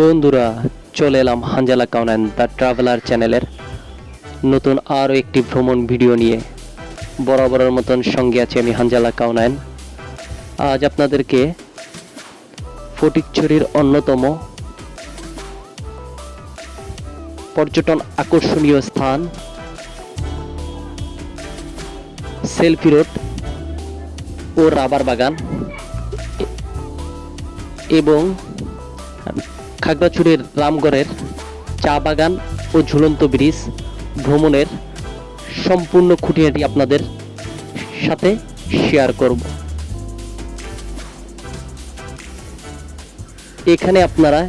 বন্ধুরা, চলে এলাম হাঞ্জালা কাউনান দ্য ট্রাভেলার চ্যানেলের নতুন আরও একটি ভ্রমণ ভিডিও নিয়ে। বরাবরের মতন সঙ্গে আছি আমি হাঞ্জালা কাউনায়ন আজ আপনাদেরকে ফটিকছড়ির অন্যতম পর্যটন আকর্ষণীয় স্থান, সেলফি রোড ও রাবার বাগান এবং খাগড়াছড়ির রামগড়ের চা বাগান ও ঝুলন্ত ব্রিজ ভ্রমণের সম্পূর্ণ খুঁটিনাটি আপনাদের সাথে শেয়ার করব। এখানে আপনারা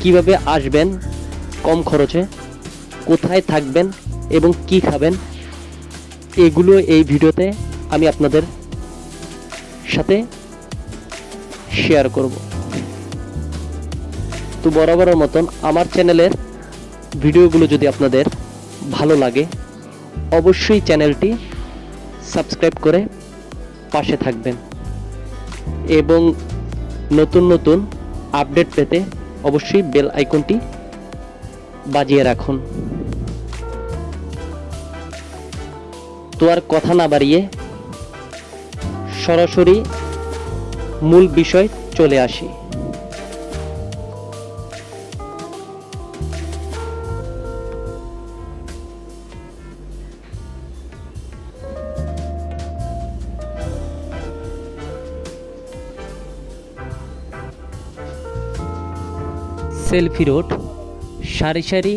কীভাবে আসবেন, কম খরচে, কোথায় থাকবেন এবং কি খাবেন, এগুলো এই ভিডিওতে আমি আপনাদের সাথে শেয়ার করব। তো বরাবরের মতন আমার চ্যানেলের ভিডিওগুলো যদি আপনাদের ভালো লাগে, অবশ্যই চ্যানেলটি সাবস্ক্রাইব করে পাশে থাকবেন এবং নতুন নতুন আপডেট পেতে অবশ্যই বেল আইকনটি বাজিয়ে রাখুন। তো আর কথা না বাড়িয়ে সরাসরি মূল বিষয় চলে আসি। সেলফি রোড, সারি সারি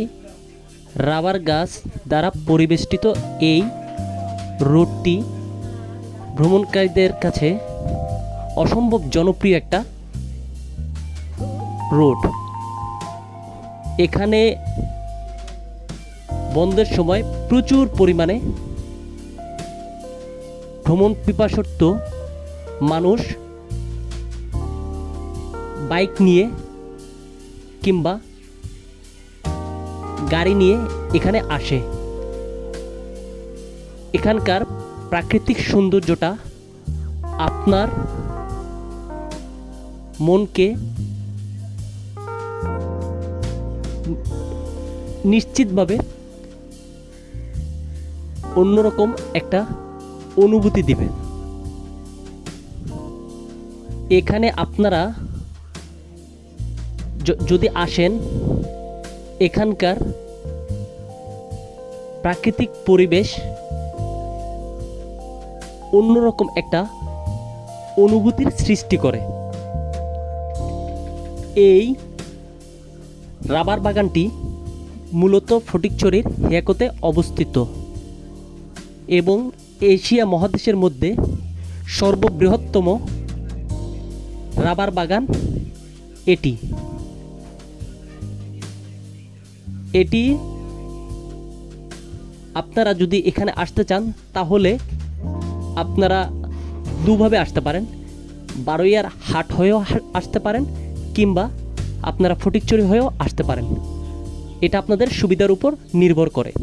রাবার গাছ দ্বারা পরিবেষ্টিত এই রোডটি ভ্রমণকারীদের কাছে অসম্ভব জনপ্রিয় একটা রোড। এখানে বন্ধের সময় প্রচুর পরিমাণে ভ্রমণ পিপাসত্ব মানুষ বাইক নিয়ে কিংবা গাড়ি নিয়ে এখানে আসে। এখানকার প্রাকৃতিক সৌন্দর্যটা আপনার মনকে নিশ্চিতভাবে অন্যরকম একটা অনুভূতি দিবে। এখানে আপনারা যদি আসেন, এখানকার প্রাকৃতিক পরিবেশ অন্যরকম একটা অনুভূতির সৃষ্টি করে। এই রাবার বাগানটি মূলত ফটিকছড়ির হেয়াকোতে অবস্থিত এবং এশিয়া মহাদেশের মধ্যে সর্ববৃহত্তম রাবার বাগান এটি। এটি আপনারা যদি এখানে আসতে চান তাহলে আপনারা দুভাবে আসতে পারেন। বারোইয়ার হাট হয়েও আসতে পারেন কিংবা আপনারা ফটিকচুরি হয়েও আসতে পারেন। এটা আপনাদের সুবিধার উপর নির্ভর করে।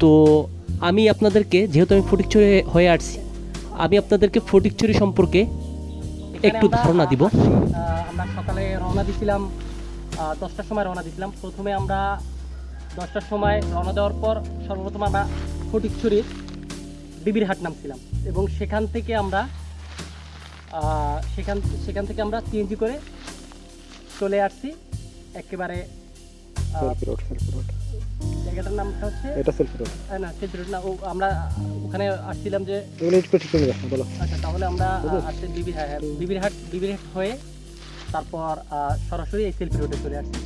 তো আমি আপনাদেরকে যেহেতু আমি ফটিকচুরি হয়ে আসছি আমি আপনাদেরকে ফটিকচুরি সম্পর্কে একটু ধারণা দিব। আমরা সকালে রওনা দিছিলাম আহ, দশটার সময় রওনা দিছিলাম প্রথমে আমরা দশটার সময় রওনা দেওয়ার পর সর্বপ্রথম আমরা ফটিকছড়ির বিবির হাট নামছিলাম এবং সেখান থেকে আমরা সেখান সেখান থেকে আমরা সিএনজি করে চলে আসছি একেবারে সেলফি সেলফি জায়গাটার নামটা হচ্ছে এটা সেলফি রোড। আহ, না সেন্ট রোড না ও আমরা ওখানে আসছিলাম যে বলো। আচ্ছা তাহলে আমরা? আহ, বিবির হ্যাঁ হ্যাঁ বিবির হাট বিবির হাট হয়ে তারপর সরাসরি এই সেলফি রোডে চলে আসছি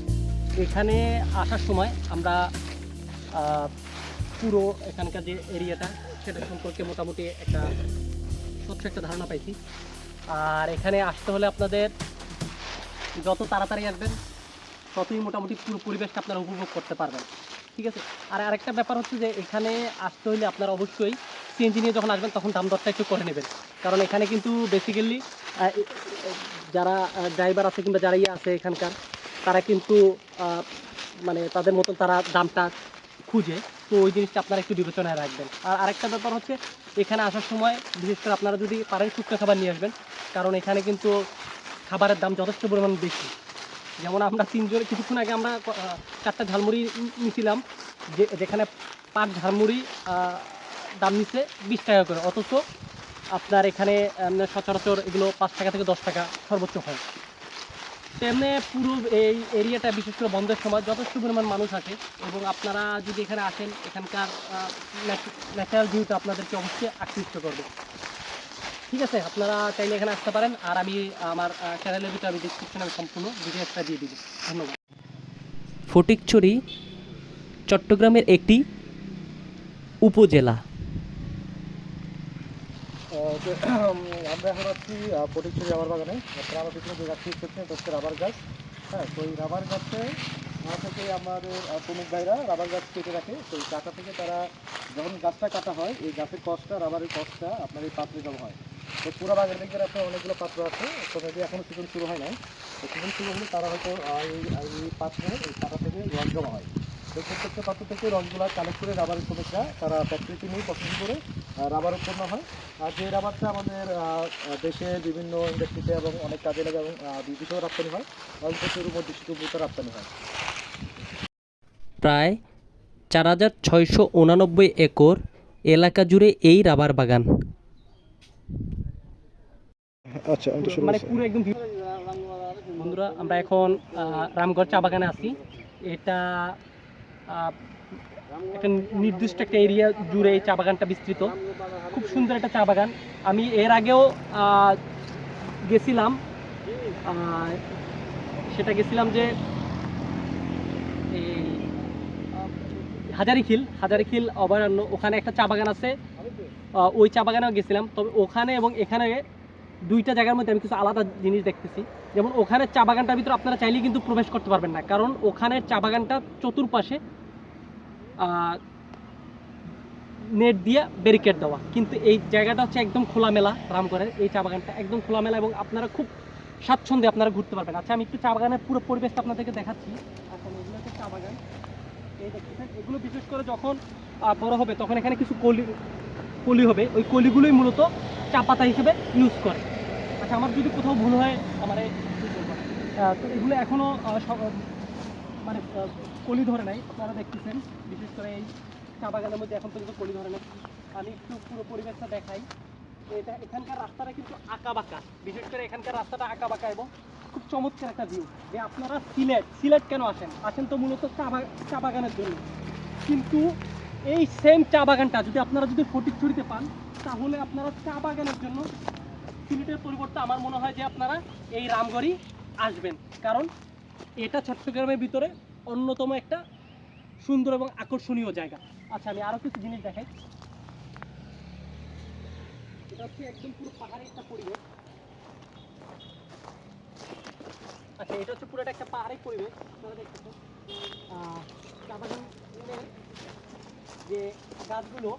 এখানে আসার সময় আমরা পুরো এখানকার যে এরিয়াটা, সেটা সম্পর্কে মোটামুটি একটা স্বচ্ছ একটা ধারণা পাইছি। আর এখানে আসতে হলে আপনাদের যত তাড়াতাড়ি আসবেন, ততই মোটামুটি পুরো পরিবেশটা আপনারা উপভোগ করতে পারবেন। ঠিক আছে? আর আরেকটা ব্যাপার হচ্ছে যে, এখানে আসতে হলে আপনারা অবশ্যই সিএনজি নিয়ে যখন আসবেন, তখন দাম দরটা একটু করে নেবেন। কারণ এখানে কিন্তু বেসিক্যালি যারা ড্রাইভার আছে কিংবা যারা ইয়ে আছে এখানকার, তারা কিন্তু মানে তাদের মতন তারা দামটা খুঁজে। তো ওই জিনিসটা আপনারা একটু বিবেচনায় রাখবেন। আর আরেকটা ব্যাপার হচ্ছে, এখানে আসার সময় বিশেষ করে আপনারা যদি পারেন শুকনো খাবার নিয়ে আসবেন, কারণ এখানে কিন্তু খাবারের দাম যথেষ্ট পরিমাণ বেশি। যেমন আমরা তিনজনে, কিছুক্ষণ আগে আমরা চারটা ঝালমুড়ি নিয়েছিলাম যে, যেখানে পাঁচ ঝালমুড়ি দাম নিচ্ছে বিশ টাকা করে। অথচ আপনার এখানে সচরাচর এগুলো পাঁচ টাকা থেকে দশ টাকা সর্বোচ্চ হয়। তেমনি পুরো এই এরিয়াটা বিশেষ করে বন্ধের সময় যথেষ্ট পরিমাণ মানুষ আসে এবং আপনারা যদি এখানে আসেন, এখানকার ন্যাচারাল ভিউটা আপনাদেরকে অবশ্যই আকৃষ্ট করবে। ঠিক আছে, আপনারা চাইলে এখানে আসতে পারেন আর আমি আমার চ্যানেলের ভিতরে আমি ডিসক্রিপশনে আমি সম্পূর্ণ ডিটেলসটা দিয়ে দিব। ধন্যবাদ। ফটিকছড়ি চট্টগ্রামের একটি উপজেলা। আমরা এখন আছি আহ, ফটিকছড়ি রাবার বাগানে। আপনারা আমার পিছনে যে গাছটি দেখছেন এটা হচ্ছে রাবার গাছ। হ্যাঁ তো এই রাবার গাছে থেকে আমাদের শ্রমিক ভাইরা রাবার গাছ কেটে রাখে। তো এই কাটা থেকে তারা যখন গাছটা কাটা হয় এই গাছের কষ্টটা রাবারের কষ্টটা আপনার এই পাত্রে জমা হয়। তো পুরো বাগান দেখবেন আপনার অনেকগুলো পাত্র আছে তো মেবি এখনও সিজন শুরু হয় নাই। তো সিজন শুরু হলে তারা হয়তো এই পাত্রে এই কাটা থেকে জমা হয়। প্রত্যেকটা পাত্র থেকে রসগুলা কালেক্ট করে রাবারের শ্রমিকরা তারা ফ্যাক্টরিতে নিয়ে প্রসেস করে রাবার উৎপন্ন হয়। আর যে রাবারটা আমাদের দেশে বিভিন্ন ইন্ডাস্ট্রিতে এবং অনেক কাজে লাগে এবং বিদেশেও রপ্তানি হয় অল্প চুরু মধ্যস্থ রপ্তানি হয়। প্রায় চার হাজার ছয়শো উনানব্বই একর এলাকা জুড়ে এই রাবার বাগান। আচ্ছা মানে পুরো একদম বন্ধুরা আমরা এখন রামগড় চা বাগানে আছি। এটা একটা নির্দিষ্ট একটা এরিয়া জুড়ে এই চা বাগানটা বিস্তৃত। খুব সুন্দর একটা চা বাগান। আমি এর আগেও গেছিলাম। সেটা গেছিলাম যে হাজারিখিল হাজারিখিল অভয়ারণ্য। ওখানে একটা চা বাগান আছে। ওই চা বাগানেও গেছিলাম। তবে ওখানে এবং এখানে দুইটা জায়গার মধ্যে আমি কিছু আলাদা জিনিস দেখতেছি। যেমন ওখানে চা বাগানটার ভিতরে আপনারা চাইলেই কিন্তু প্রবেশ করতে পারবেন না। কারণ ওখানে চা বাগানটা চতুর্পাশে নেট দিয়ে ব্যারিকেড দেওয়া। কিন্তু এই জায়গাটা হচ্ছে একদম খোলামেলা রামগড়ের। এই চা বাগানটা একদম খোলামেলা এবং আপনারা খুব স্বাচ্ছন্দ্যে আপনারা ঘুরতে পারবেন। আচ্ছা আমি একটু চা বাগানের পুরো পরিবেশটা আপনাদেরকে দেখাচ্ছি। এখন এগুলো হচ্ছে চা বাগান। এই দেখতেছেন এগুলো বিশেষ করে যখন বড় হবে তখন এখানে কিছু কলি কলি হবে। ওই কলিগুলোই মূলত চা পাতা হিসেবে ইউজ করে। আচ্ছা আমার যদি কোথাও ভুল হয়, আমার তো এগুলো এখনও মানে কলি ধরে নাই, আপনারা দেখতেছেন। বিশেষ করে এই চা বাগানের মধ্যে এখন পর্যন্ত কলি ধরে নাই। আমি একটু পুরো পরিবেশটা দেখাই। এটা এখানকার রাস্তাটা কিন্তু আঁকা বাঁকা বিশেষ করে এখানকার রাস্তাটা আঁকা বাঁকা এবং খুব চমৎকার একটা ভিউ যে আপনারা সিলেট সিলেট কেন আসেন? আসেন তো মূলত চা চা বাগানের জন্য। কিন্তু এই সেম চা বাগানটা যদি আপনারা যদি ফটিকছড়িতে পান, তাহলে আপনারা চা বাগানের জন্য সিলেটের পরিবর্তে আমার মনে হয় যে আপনারা এই রামগড়ি আসবেন। কারণ এটা চট্টগ্রামের ভিতরে অন্যতম একটা সুন্দর এবং আকর্ষণীয় জায়গা। আচ্ছা আমি আরও কিছু জিনিস দেখাই। এটা হচ্ছে একদম পুরো পাহাড়ি একটা পরিবেশ। আচ্ছা এটা হচ্ছে পুরোটা একটা পাহাড়ি পরিবেশ। আপনারা দেখতেছেন। যে গাছগুলো,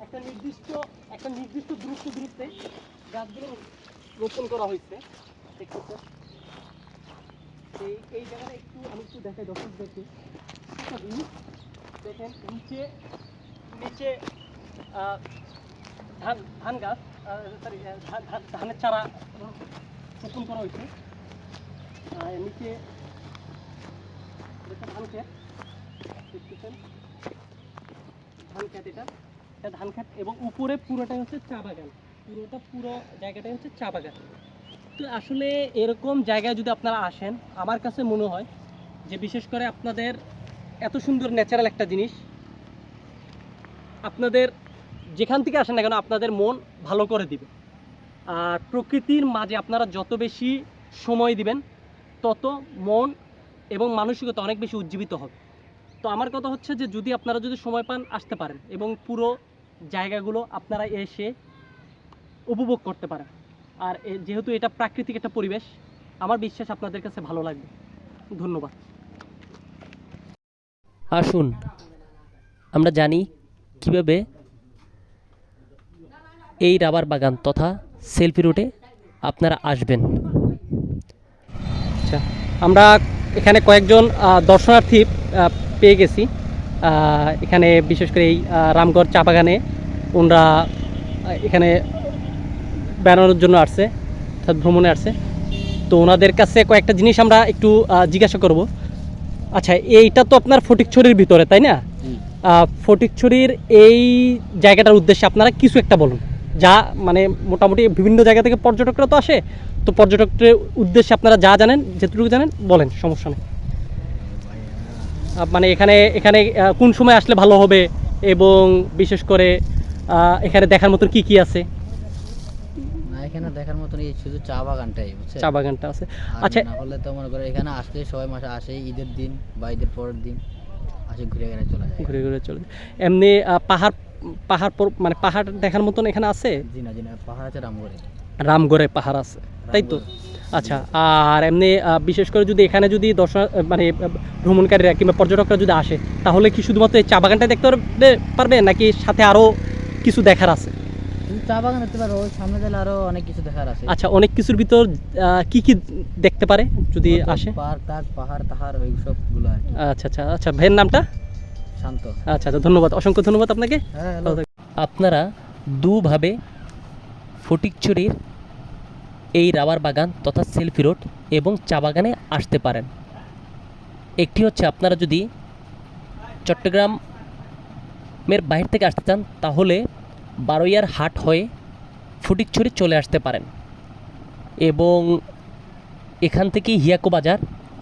একটা নির্দিষ্ট একটা নির্দিষ্ট দূরত্ব দূরত্বে গাছগুলো রোপণ করা হয়েছে। দেখতেছেন? এই এই জায়গাটা একটু আমি একটু দেখাই দর্শকদেরকে দেখেন, নিচে নিচে ধান ধান গাছ সরি ধানের চারা রোপণ করা হয়েছে। আর নিচে ধান ক্ষেত, দেখতেছেন? ধান ক্ষেত এটা। এটা ধান ক্ষেত এবং উপরে পুরোটাই হচ্ছে চা বাগান। পুরোটা পুরো জায়গাটাই হচ্ছে চা বাগান। তো আসলে এরকম জায়গায় যদি আপনারা আসেন, আমার কাছে মনে হয় যে বিশেষ করে আপনাদের এত সুন্দর ন্যাচারাল একটা জিনিস, আপনাদের যেখান থেকে আসেন না কেন আপনাদের মন ভালো করে দিবে। আর প্রকৃতির মাঝে আপনারা যত বেশি সময় দিবেন, তত মন এবং মানসিকতা অনেক বেশি উজ্জীবিত হবে। তো আমার কথা হচ্ছে যে যদি আপনারা যদি সময় পান, আসতে পারেন এবং পুরো জায়গাগুলো আপনারা এসে উপভোগ করতে পারেন। আর যেহেতু এটা প্রাকৃতিক একটা পরিবেশ আমার বিশ্বাস আপনাদের কাছে ভালো লাগবে। ধন্যবাদ। আসুন আমরা জানি কীভাবে এই রাবার বাগান তথা সেলফি রুটে আপনারা আসবেন। আচ্ছা আমরা এখানে কয়েকজন দর্শনার্থী পেয়ে গেছি। এখানে বিশেষ করে এই রামগড় চা বাগানে ওনারা এখানে বেড়ানোর জন্য আসছে অর্থাৎ ভ্রমণে আসছে। তো ওনাদের কাছে কয়েকটা জিনিস আমরা একটু জিজ্ঞাসা করব। আচ্ছা এইটা তো আপনার ফটিকছড়ির ভিতরে তাই না? ফটিকছড়ির এই জায়গাটার উদ্দেশ্যে আপনারা কিছু একটা বলুন। যা মানে মোটামুটি বিভিন্ন জায়গা থেকে পর্যটকরা তো আসে। তো পর্যটকদের উদ্দেশ্যে আপনারা যা জানেন যেটুকু জানেন বলেন সমস্যা নেই। মানে এখানে এখানে কোন সময় আসলে ভালো হবে? এবং বিশেষ করে এখানে দেখার মতো কি কি আছে? এখানে দেখার মতন এই শুধু চা বাগানটাই বুঝছে চা বাগানটা আছে। আচ্ছা না হলে তো মনে করে এখানে আসলে সবাই মাসে আসে ঈদের দিন বা ঈদের পরের দিন আসে ঘুরে ঘুরে চলে যায়। ঘুরে ঘুরে চলে এমনি পাহাড় পাহাড় মানে পাহাড় দেখার মতন এখানে আছে? জিনা জিনা পাহাড় আছে রামগড়ে। রামগড়ে পাহাড় আছে। তাই তো? আচ্ছা আর এমনি বিশেষ করে যদি এখানে যদি দর্শন মানে ভ্রমণকারীরা কিংবা পর্যটকরা যদি আসে তাহলে কি শুধুমাত্র এই চা বাগানটা দেখতে পারবে পারবে নাকি সাথে আরও কিছু দেখার আছে? চা বাগান দেখতে পারো সামনে দিলে আরও অনেক কিছু দেখার আছে। আচ্ছা অনেক কিছুর ভিতর কি কি দেখতে পারে যদি আসে? পার্ক টার্ক পাহাড় তাহাড় ওই সবগুলো আচ্ছা আচ্ছা আচ্ছা ভাইয়ের নামটা? শান্ত। আচ্ছা আচ্ছা ধন্যবাদ অসংখ্য ধন্যবাদ আপনাকে। হ্যাঁ। আপনারা দুভাবে ফটিকছড়ির এই রাবার বাগান তথা সেলফি রোড এবং চা বাগানে আসতে পারেন। একটি হচ্ছে আপনারা যদি চট্টগ্রামের বাইরে থেকে আসতে চান তাহলে বারোয়ার হাট হয়ে ফটিকছড়ি চলে আসতে পারেন। এবং এখান থেকে হিয়াকো বাজার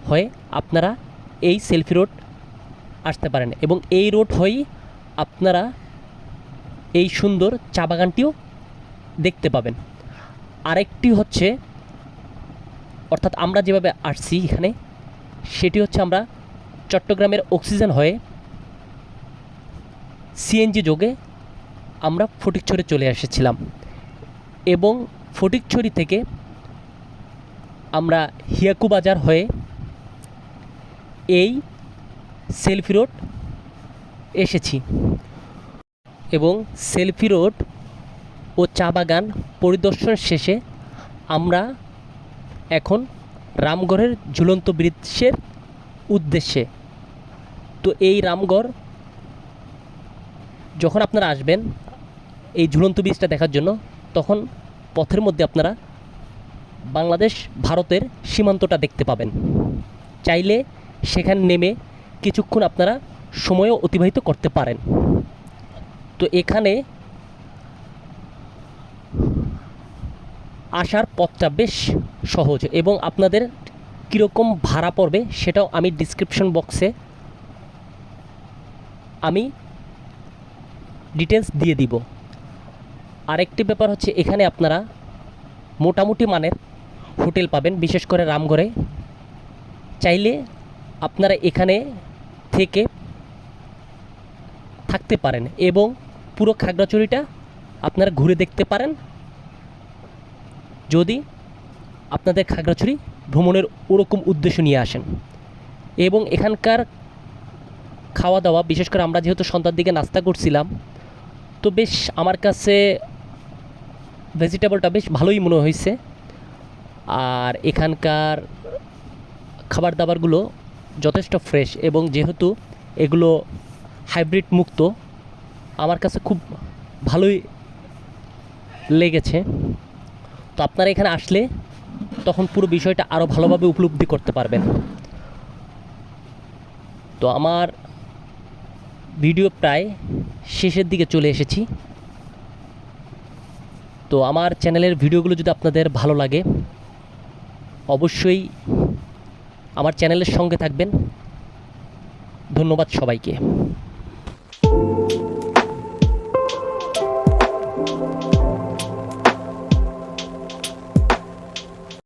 হয়ে আপনারা এই সেলফি রোড আসতে পারেন এবং এই রোড হয়েই আপনারা এই সুন্দর চা বাগানটিও দেখতে পাবেন। আরেকটি হচ্ছে, অর্থাৎ আমরা যেভাবে আসছি এখানে, সেটি হচ্ছে আমরা চট্টগ্রামের অক্সিজেন হয়ে সিএনজি যোগে আমরা ফটিকছড়ি চলে এসেছিলাম। এবং ফটিকছড়ি থেকে আমরা হিয়াকু বাজার হয়ে এই সেলফি রোড এসেছি। এবং সেলফি রোড ও চা বাগান পরিদর্শন শেষে আমরা এখন রামগড়ের ঝুলন্ত ব্রিজের উদ্দেশ্যে। তো এই রামগড়, যখন আপনারা আসবেন এই ঝুলন্ত ব্রিজটা দেখার জন্য তখন পথের মধ্যে আপনারা বাংলাদেশ, ভারতের সীমান্তটা দেখতে পাবেন। চাইলে সেখানে নেমে কিছুক্ষণ আপনারা সময়ও অতিবাহিত করতে পারেন। তো এখানে আসার পথটা বেশ সহজ এবং আপনাদের কীরকম ভাড়া পড়বে সেটাও আমি ডিসক্রিপশন বক্সে আমি ডিটেলস দিয়ে দিব। আরেকটি ব্যাপার হচ্ছে এখানে আপনারা মোটামুটি মানের হোটেল পাবেন, বিশেষ করে রামগড়ে। চাইলে আপনারা এখানে থেকে থাকতে পারেন এবং পুরো খাগড়াছড়িটা আপনারা ঘুরে দেখতে পারেন। যদি আপনাদের খাগড়াছড়ি ভ্রমণের ওরকম উদ্দেশ্য নিয়ে আসেন। এবং এখানকার খাওয়া দাওয়া, বিশেষ করে আমরা যেহেতু সন্ধ্যার দিকে নাস্তা করছিলাম, তো বেশ আমার কাছে ভেজিটেবলটা বেশ ভালোই মনে হয়েছে। আর এখানকার খাবার দাবারগুলো যথেষ্ট ফ্রেশ এবং যেহেতু এগুলো হাইব্রিড মুক্ত, আমার কাছে খুব ভালোই লেগেছে। তো আপনারা এখানে আসলে তখন পুরো বিষয়টা আরও ভালোভাবে উপলব্ধি করতে পারবেন। তো আমার ভিডিও প্রায় শেষের দিকে চলে এসেছি। তো আমার চ্যানেলের ভিডিওগুলো যদি আপনাদের ভালো লাগে, অবশ্যই আমার চ্যানেলের সঙ্গে থাকবেন। ধন্যবাদ সবাইকে।